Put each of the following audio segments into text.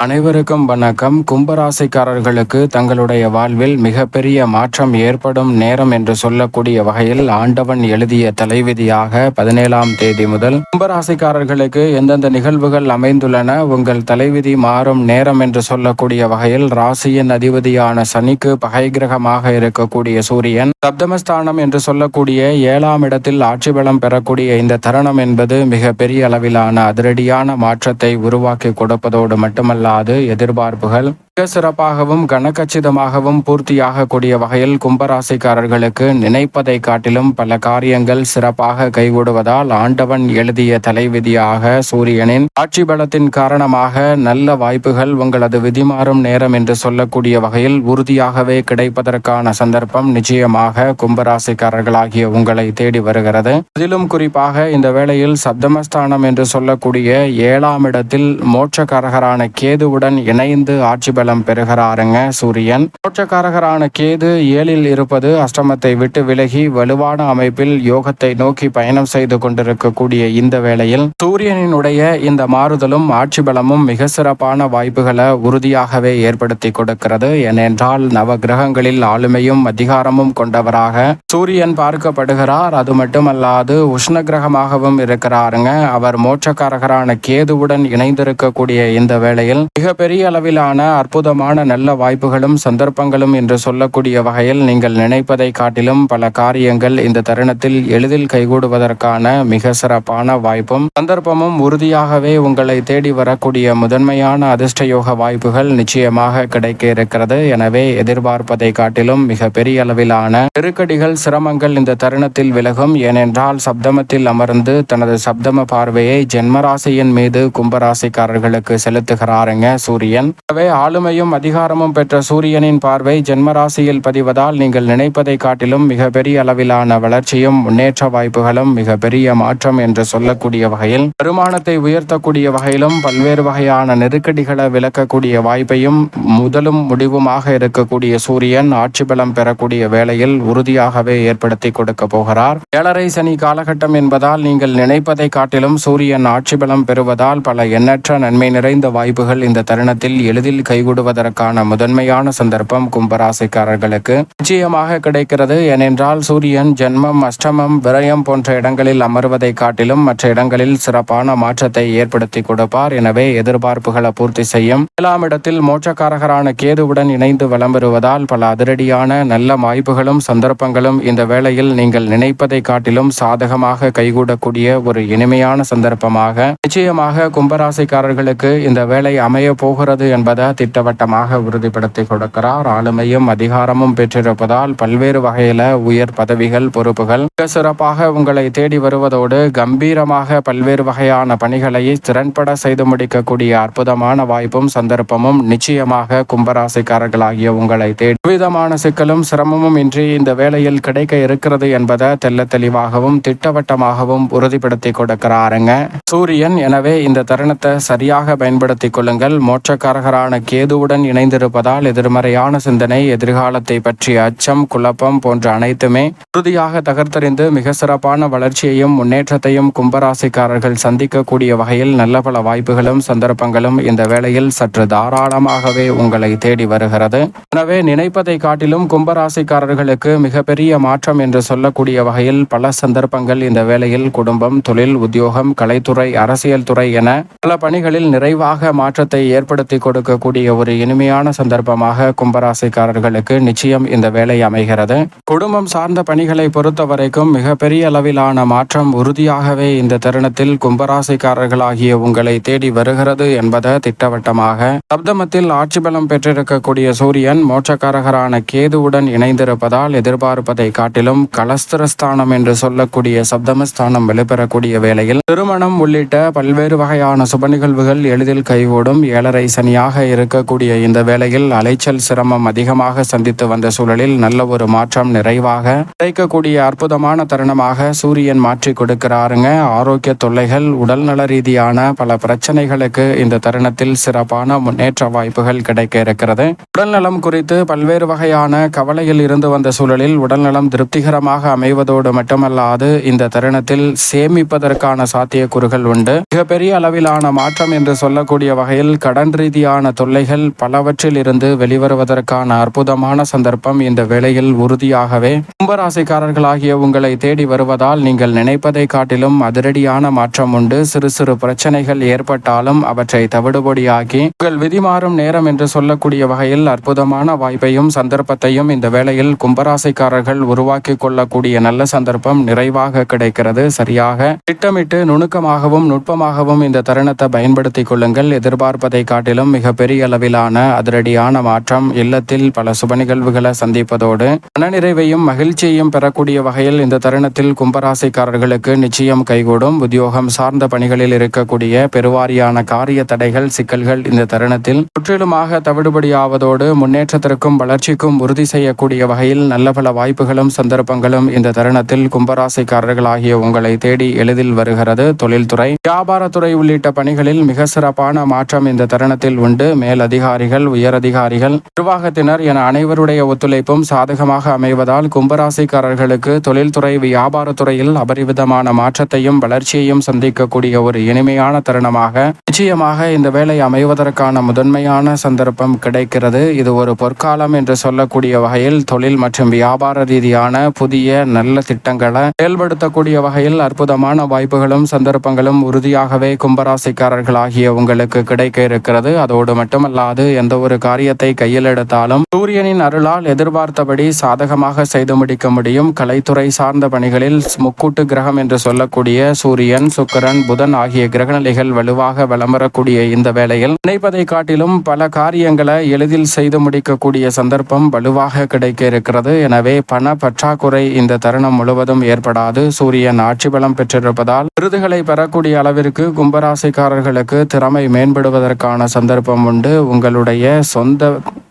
அனைவருக்கும் வணக்கம். கும்பராசிக்காரர்களுக்கு தங்களுடைய வாழ்வில் மிகப்பெரிய மாற்றம் ஏற்படும் நேரம் என்று சொல்லக்கூடிய வகையில் ஆண்டவன் எழுதிய தலைவிதியாக பதினேழாம் தேதி முதல் கும்பராசிக்காரர்களுக்கு எந்தெந்த நிகழ்வுகள் அமைந்துள்ளன உங்கள் தலைவிதி மாறும் நேரம் என்று சொல்லக்கூடிய வகையில் ராசியின் அதிபதியான சனிக்கு பகை கிரகமாக இருக்கக்கூடிய சூரியன் சப்தமஸ்தானம் என்று சொல்லக்கூடிய ஏழாம் இடத்தில் ஆட்சி பலம் பெறக்கூடிய இந்த தருணம் என்பது மிக பெரிய அளவிலான அதிரடியான மாற்றத்தை உருவாக்கி கொடுப்பதோடு மட்டுமல்ல இல்லாது எதிர்பார்ப்புகள் மிக சிறப்பாகவும் கனக்கச்சிதமாகவும் பூர்த்தியாகக்கூடிய வகையில் கும்பராசிக்காரர்களுக்கு நினைப்பதை காட்டிலும் பல காரியங்கள் சிறப்பாக கைகூடுவதால் ஆண்டவன் எழுதிய தலைவிதியாக சூரியனின் ஆட்சி பலத்தின் காரணமாக நல்ல வாய்ப்புகள் உங்களது விதிமாறும் நேரம் என்று சொல்லக்கூடிய வகையில் உறுதியாகவே கிடைப்பதற்கான சந்தர்ப்பம் நிச்சயமாக கும்பராசிக்காரர்களாகிய உங்களை தேடி வருகிறது. அதிலும் குறிப்பாக இந்த வேளையில் சப்தமஸ்தானம் என்று சொல்லக்கூடிய ஏழாம் இடத்தில் மோட்சக்காரகரான கேதுவுடன் இணைந்து ஆட்சி பலம் பலம் பெறுகிறாருங்க சூரியன். மோட்சக்காரகரான கேது ஏழில் இருப்பது அஷ்டமத்தை விட்டு விலகி வலுவான அமைப்பில் யோகத்தை நோக்கி பயணம் செய்து கொண்டிருக்கக்கூடிய இந்த வேளையில் சூரியனினுடைய இந்த மாறுதலும் ஆட்சி பலமும் மிக சிறப்பான வாய்ப்புகளை உறுதியாகவே ஏற்படுத்தி கொடுக்கிறது. ஏனென்றால் நவ கிரகங்களில் ஆளுமையும் அதிகாரமும் கொண்டவராக சூரியன் பார்க்கப்படுகிறார். அது மட்டுமல்லாது உஷ்ண கிரகமாகவும் இருக்கிறாருங்க. அவர் மோட்சக்காரகரான கேதுவுடன் இணைந்திருக்கக்கூடிய இந்த வேளையில் மிகப்பெரிய அளவிலான அற்புதமான நல்ல வாய்ப்புகளும் சந்தர்ப்பங்களும் என்று சொல்லக்கூடிய வகையில் நீங்கள் நினைப்பதை காட்டிலும் பல காரியங்கள் இந்த தருணத்தில் எளிதில் கைகூடுவதற்கான மிக சிறப்பான வாய்ப்பும் சந்தர்ப்பமும் உறுதியாகவே உங்களை தேடி வரக்கூடிய முதன்மையான அதிர்ஷ்டயோக வாய்ப்புகள் நிச்சயமாக கிடைக்க இருக்கிறது. எனவே எதிர்பார்ப்பதை காட்டிலும் மிக பெரிய அளவிலான நெருக்கடிகள் சிரமங்கள் இந்த தருணத்தில் விலகும். ஏனென்றால் சப்தமத்தில் அமர்ந்து தனது சப்தம பார்வையை ஜென்மராசியின் மீது கும்பராசிக்காரர்களுக்கு செலுத்துகிறாருங்க சூரியன். எனவே ஆளும் ஆளுமையும் அதிகாரமும் பெற்ற சூரியனின் பார்வை ஜென்மராசியில் பதிவதால் நீங்கள் நினைப்பதை காட்டிலும் மிக பெரிய அளவிலான வளர்ச்சியும் முன்னேற்ற வாய்ப்புகளும் மிக பெரிய மாற்றம் என்று சொல்லக்கூடிய வகையில் வருமானத்தை உயர்த்தக்கூடிய வகையிலும் பல்வேறு வகையான நெருக்கடிகளை விளக்கக்கூடிய வாய்ப்பையும் முதலும் முடிவுமாக இருக்கக்கூடிய சூரியன் ஆட்சி பலம் பெறக்கூடிய வேளையில் உறுதியாகவே ஏற்படுத்தி கொடுக்க போகிறார். ஏழரை சனி காலகட்டம் என்பதால் நீங்கள் நினைப்பதை காட்டிலும் சூரியன் ஆட்சி பலம் பெறுவதால் பல எண்ணற்ற நன்மை நிறைந்த வாய்ப்புகள் இந்த தருணத்தில் எளிதில் கைகூடும் கைகூடுவதற்கான முதன்மையான சந்தர்ப்பம் கும்பராசிக்காரர்களுக்கு நிச்சயமாக கிடைக்கிறது. ஏனென்றால் சூரியன் ஜென்மம் அஷ்டமம் விரயம் போன்ற இடங்களில் அமர்வதை காட்டிலும் மற்ற இடங்களில் சிறப்பான மாற்றத்தை ஏற்படுத்தி கொடுப்பார். எனவே எதிர்பார்ப்புகளை பூர்த்தி செய்யும். ஏழாம் இடத்தில் மோட்சக்காரகரான கேதுவுடன் இணைந்து வலம் பெறுவதால் பல அதிரடியான நல்ல வாய்ப்புகளும் சந்தர்ப்பங்களும் இந்த வேளையில் நீங்கள் நினைப்பதை காட்டிலும் சாதகமாக கைகூடக்கூடிய ஒரு இனிமையான சந்தர்ப்பமாக நிச்சயமாக கும்பராசிக்காரர்களுக்கு இந்த வேலை அமைய போகிறது என்பதை திட்டம் திட்டவட்டமாக உறுதிப்படுத்தி கொடுக்கிறார். ஆளுமையும் அதிகாரமும் பெற்றிருப்பதால் பல்வேறு வகையில உயர் பதவிகள் பொறுப்புகள். மிக சிறப்பாக உங்களை தேடி வருவதோடு கம்பீரமாக பல்வேறு வகையான பணிகளை திறன்பட செய்து முடிக்கக்கூடிய அற்புதமான வாய்ப்பும் சந்தர்ப்பமும் நிச்சயமாக கும்பராசிக்காரர்களாகிய உங்களை தேடி. விதமான சிக்கலும் சிரமமும் இன்றி இந்த வேளையில் கிடைக்க இருக்கிறது என்பதை தெல்ல தெளிவாகவும் திட்டவட்டமாகவும் உறுதிப்படுத்தி கொடுக்கிறாருங்க. சூரியன் எனவே இந்த தருணத்தை சரியாக பயன்படுத்திக் கொள்ளுங்கள். மோட்சக்காரகரான கேது கேதுவுடன் இணைந்திருப்பதால் எதிர்மறையான சிந்தனை எதிர்காலத்தை பற்றிய அச்சம் குழப்பம் போன்ற அனைத்துமே உறுதியாக தகர்த்தறிந்து மிக சிறப்பான வளர்ச்சியையும் முன்னேற்றத்தையும் கும்பராசிக்காரர்கள் சந்திக்கக்கூடிய வகையில் நல்ல பல வாய்ப்புகளும் சந்தர்ப்பங்களும் இந்த வேளையில் சற்று தாராளமாகவே உங்களை தேடி வருகிறது. எனவே நினைப்பதை காட்டிலும் கும்பராசிக்காரர்களுக்கு மிகப்பெரிய மாற்றம் என்று சொல்லக்கூடிய வகையில் பல சந்தர்ப்பங்கள் இந்த வேளையில் குடும்பம் தொழில் உத்தியோகம் கலைத்துறை அரசியல் துறை என பல பணிகளில் நிறைவாக மாற்றத்தை ஏற்படுத்தி கொடுக்கக்கூடிய ஒரு இனிமையான சந்தர்ப்பமாக கும்பராசிக்காரர்களுக்கு நிச்சயம் இந்த வேலை அமைகிறது. குடும்பம் சார்ந்த பணிகளை பொறுத்த வரைக்கும் மிகப்பெரிய அளவிலான மாற்றம் உறுதியாகவே இந்த தருணத்தில் கும்பராசிக்காரர்களாகிய உங்களை தேடி வருகிறது என்பதை திட்டவட்டமாக. சப்தமத்தில் ஆட்சி பலம் பெற்றிருக்கக்கூடிய சூரியன் மோட்சக்காரகரான கேதுவுடன் இணைந்திருப்பதால் எதிர்பார்ப்பதை காட்டிலும் கலஸ்திரஸ்தானம் என்று சொல்லக்கூடிய சப்தமஸ்தானம் வெளிப்பெறக்கூடிய வேளையில் திருமணம் உள்ளிட்ட பல்வேறு வகையான சுப நிகழ்வுகள் எளிதில் கைகூடும். ஏழரை சனியாக இருக்க இருக்கக்கூடிய இந்த வேளையில் அலைச்சல் சிரமம் அதிகமாக சந்தித்து வந்த சூழலில் நல்ல ஒரு மாற்றம் நிறைவாக கிடைக்கக்கூடிய அற்புதமான தருணமாக சூரியன் மாற்றி கொடுக்கிறாருங்க. ஆரோக்கிய தொல்லைகள் உடல்நல ரீதியான பல பிரச்சனைகளுக்கு இந்த தருணத்தில் சிறப்பான முன்னேற்ற வாய்ப்புகள் கிடைக்க இருக்கிறது. உடல்நலம் குறித்து பல்வேறு வகையான கவலையில் இருந்து வந்த சூழலில் உடல்நலம் திருப்திகரமாக அமைவதோடு மட்டுமல்லாது இந்த தருணத்தில் சேமிப்பதற்கான சாத்தியக்கூறுகள் உண்டு. மிகப்பெரிய அளவிலான மாற்றம் என்று சொல்லக்கூடிய வகையில் கடன் ரீதியான தொல்லைகள் பலவற்றில் இருந்து வெளிவருவதற்கான அற்புதமான சந்தர்ப்பம் இந்த வேளையில் உறுதியாகவே. கும்பராசிக்காரர்களாகிய உங்களை தேடி வருவதால் நீங்கள் நினைப்பதை காட்டிலும் அதிரடியான மாற்றம் உண்டு. சிறு சிறு பிரச்சனைகள் ஏற்பட்டாலும் அவற்றை தவிடுபடியாக்கி உங்கள் விதி மாறும் நேரம் என்று சொல்லக்கூடிய வகையில் அற்புதமான வாய்ப்பையும் சந்தர்ப்பத்தையும் இந்த வேளையில் கும்பராசிக்காரர்கள் உருவாக்கி கொள்ளக்கூடிய நல்ல சந்தர்ப்பம் நிறைவாக கிடைக்கிறது. சரியாக திட்டமிட்டு நுணுக்கமாகவும் நுட்பமாகவும் இந்த தருணத்தை பயன்படுத்திக் கொள்ளுங்கள். எதிர்பார்ப்பதை காட்டிலும் மிக பெரிய அளவிலான அதிரடியான மாற்றம் இல்லத்தில் பல சுப நிகழ்வுகளை சந்திப்பதோடு மனநிறைவையும் மகிழ்ச்சியையும் பெறக்கூடிய வகையில் இந்த தருணத்தில் கும்பராசிக்காரர்களுக்கு நிச்சயம் கைகூடும். உத்தியோகம் சார்ந்த பணிகளில் இருக்கக்கூடிய பெருவாரியான காரிய தடைகள் சிக்கல்கள் இந்த தருணத்தில் முற்றிலுமாக தவிடுபடியாவதோடு முன்னேற்றத்திற்கும் வளர்ச்சிக்கும் உறுதி செய்யக்கூடிய வகையில் நல்ல பல வாய்ப்புகளும் சந்தர்ப்பங்களும் இந்த தருணத்தில் கும்பராசிக்காரர்களாகிய உங்களை தேடி எளிதில் வருகிறது. தொழில்துறை வியாபாரத்துறை உள்ளிட்ட பணிகளில் மிக சிறப்பான மாற்றம் இந்த தருணத்தில் உண்டு. மேல் அதிகாரிகள் உயர் அதிகாரிகள் நிர்வாகத்தினர் என அனைவருடைய ஒத்துழைப்பும் சாதகமாக அமைவதால் கும்பராசிக்காரர்களுக்கு தொழில்துறை வியாபாரத்துறையில் அபரிவிதமான மாற்றத்தையும் வளர்ச்சியையும் சந்திக்கக்கூடிய ஒரு இனிமையான தருணமாக நிச்சயமாக இந்த வேலை அமைவதற்கான முதன்மையான சந்தர்ப்பம் கிடைக்கிறது. இது ஒரு பொற்காலம் என்று சொல்லக்கூடிய வகையில் தொழில் மற்றும் வியாபார ரீதியான புதிய நல்ல திட்டங்களை செயல்படுத்தக்கூடிய வகையில் அற்புதமான வாய்ப்புகளும் சந்தர்ப்பங்களும் உறுதியாகவே கும்பராசிக்காரர்களாகிய உங்களுக்கு கிடைக்க இருக்கிறது. அதோடு மட்டுமல்ல மட்டுமல்லாது எந்த ஒரு காரியத்தை கையில் எடுத்தாலும் சூரியனின் அருளால் எதிர்பார்த்தபடி சாதகமாக செய்து முடிக்க முடியும். கலைத்துறை சார்ந்த பணிகளில் முக்கூட்டு கிரகம் என்று சொல்லக்கூடிய சூரியன் சுக்கிரன் புதன் ஆகிய கிரகநிலைகள் வலுவாக வலம் வரக்கூடிய இந்த வேளையில் நினைப்பதை காட்டிலும் பல காரியங்களை எளிதில் செய்து முடிக்கக்கூடிய சந்தர்ப்பம் வலுவாக கிடைக்க இருக்கிறது. எனவே பண பற்றாக்குறை இந்த தருணம் முழுவதும் ஏற்படாது. சூரியன் ஆட்சி பலம் பெற்றிருப்பதால் விருதுகளை பெறக்கூடிய அளவிற்கு கும்பராசிக்காரர்களுக்கு திறமை மேம்படுவதற்கான சந்தர்ப்பம் உண்டு. உங்களுடைய சொந்த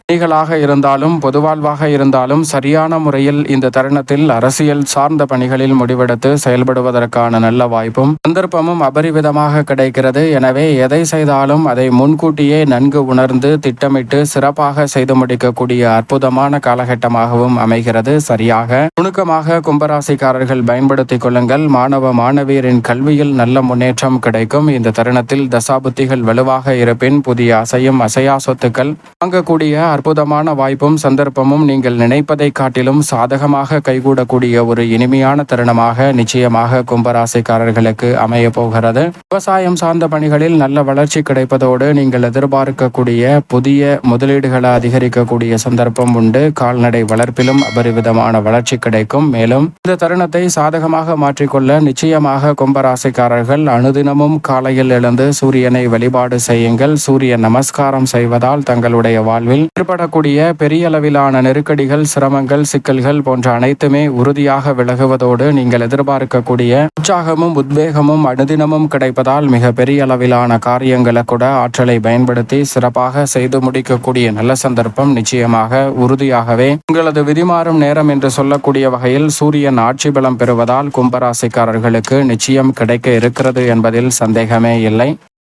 பணிகளாக இருந்தாலும் பொதுவாழ்வாக இருந்தாலும் சரியான முறையில் இந்த தருணத்தில் அரசியல் சார்ந்த பணிகளில் முடிவெடுத்து செயல்படுவதற்கான நல்ல வாய்ப்பும் சந்தர்ப்பமும் அபரிவிதமாக கிடைக்கிறது. எனவே எதை செய்தாலும் அதை முன்கூட்டியே நன்கு உணர்ந்து திட்டமிட்டு சிறப்பாக செய்து முடிக்கக்கூடிய அற்புதமான காலகட்டமாகவும் அமைகிறது. சரியாக. நுணுக்கமாக கும்பராசிக்காரர்கள் பயன்படுத்திக் கொள்ளுங்கள். மாணவ மாணவியரின் கல்வியில் நல்ல முன்னேற்றம் கிடைக்கும். இந்த தருணத்தில் தசாபுத்திகள் வலுவாக இருப்பின் புதிய அசையும் அசையா சொத்துக்கள் வாங்கக்கூடிய அற்புதமான வாய்ப்பும் சந்தர்ப்பமும் நீங்கள் நினைப்பதை காட்டிலும் சாதகமாக கைகூடக்கூடிய ஒரு இனிமையான தருணமாக நிச்சயமாக கும்பராசிக்காரர்களுக்கு அமைய போகிறது. விவசாயம் சார்ந்த பணிகளில் நல்ல வளர்ச்சி கிடைப்பதோடு நீங்கள் எதிர்பார்க்கக்கூடிய புதிய முதலீடுகளை அதிகரிக்கக்கூடிய சந்தர்ப்பம் உண்டு. கால்நடை வளர்ப்பிலும் அபரிவிதமான வளர்ச்சி கிடைக்கும். மேலும் இந்த தருணத்தை சாதகமாக மாற்றிக்கொள்ள நிச்சயமாக கும்பராசிக்காரர்கள் அனுதினமும் காலையில் எழுந்து சூரியனை வழிபாடு செய்யுங்கள். சூரிய நமஸ்காரம் செய்வதால் தங்களுடைய வாழ்வில் ஏற்படக்கூடிய பெரிய அளவிலான நெருக்கடிகள் சிரமங்கள் சிக்கல்கள் போன்ற அனைத்துமே உறுதியாக விலகுவதோடு நீங்கள் எதிர்பார்க்கக்கூடிய உற்சாகமும் உத்வேகமும் அனுதினமும் கிடைப்பதால் மிக பெரிய அளவிலான காரியங்களை கூட ஆற்றலை பயன்படுத்தி சிறப்பாக செய்து முடிக்கக்கூடிய நல்ல சந்தர்ப்பம் நிச்சயமாக உறுதியாகவே. உங்களது விதிமாறும் நேரம் என்று சொல்லக்கூடிய வகையில் சூரியன் ஆட்சி பலம் பெறுவதால் கும்பராசிக்காரர்களுக்கு நிச்சயம் கிடைக்க இருக்கிறது என்பதில் சந்தேகமே இல்லை.